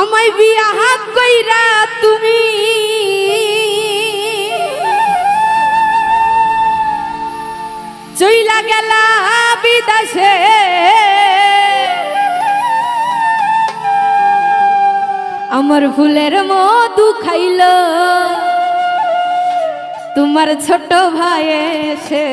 আমায় বিয়া হাত কইরা তুমি। চইলা গেলা বিদাসে আমার ফুলের মধু খাইল। তোমার ছোট ভাই এসে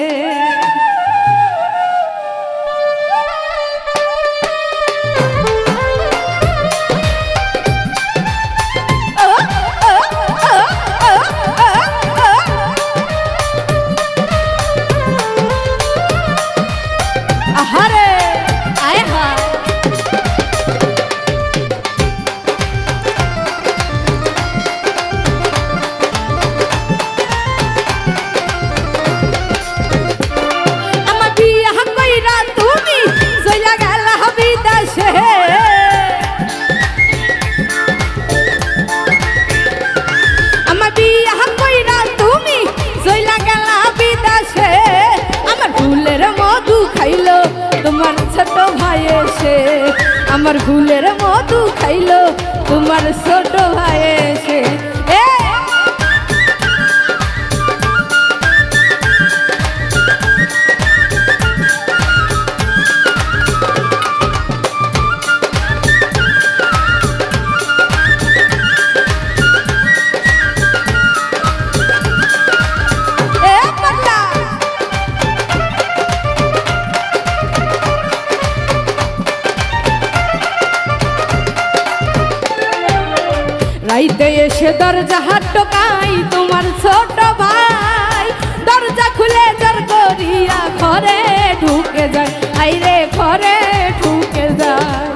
ছোট ভাই এসে আমার ভুলের মধু খাইলো তোমার ছোট ভাই এসে। রাইতে এসে দরজা হাট টোকাই তোমার ছোট ভাই দরজা খুলে জোর করিয়া ঘরে ঢুকে যায় আইরে ঘরে ঢুকে যায়!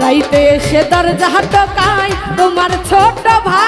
রাইতে এসে দরজা টোকাই তোমার ছোট ভাই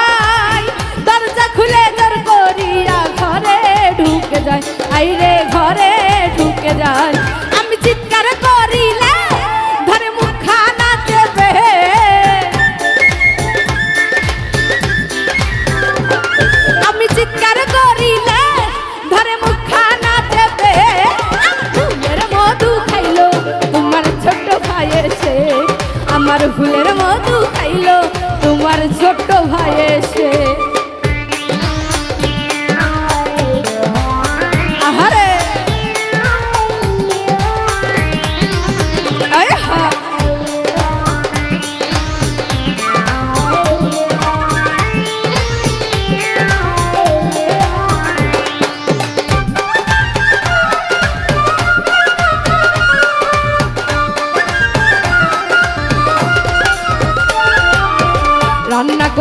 ফুলের মধু খাইলো। তোমার ছোট্ট ভাই এসে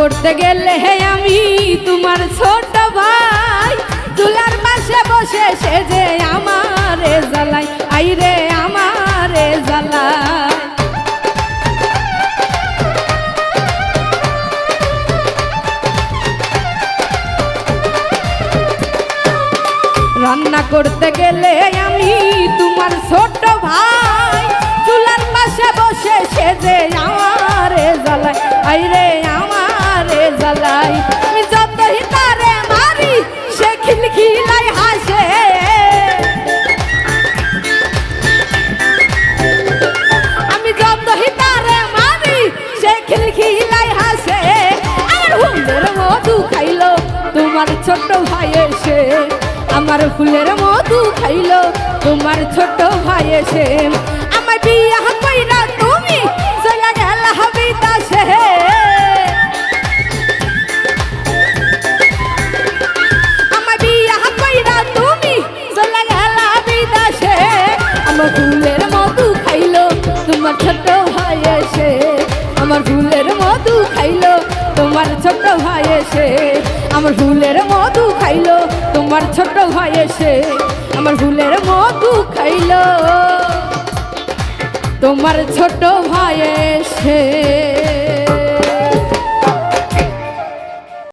করতে গেলে হে আমি তোমার ছোট ভাই। চুলার পাশে বসে সে যে আমারে জ্বালাই আইরে আমারে জ্বালাই রান্না করতে গেলে আমি তোমার ছোট ভাই। চুলার পাশে বসে সে যে আমারে জ্বালাই আইরে আমারে জ্বালাই। তারে মারি, সে খিলখিলাই হাসে। আমি মারি, সে খিলখিলাই হাসে। আমার মধু খাইলো, তোমার ছোট ভাই এসে। আমার ফুলের মধু খাইলো, তোমার ছোট ভাই এসে। আমার বিয়া কইরা মধু খাইলো, তোমার ছোট ভাই এসে। আমার ভুলের মধু খাইলো, তোমার ছোট ভাই এসে। আমার ভুলের মধু খাইলো, তোমার ছোট ভাই এসে।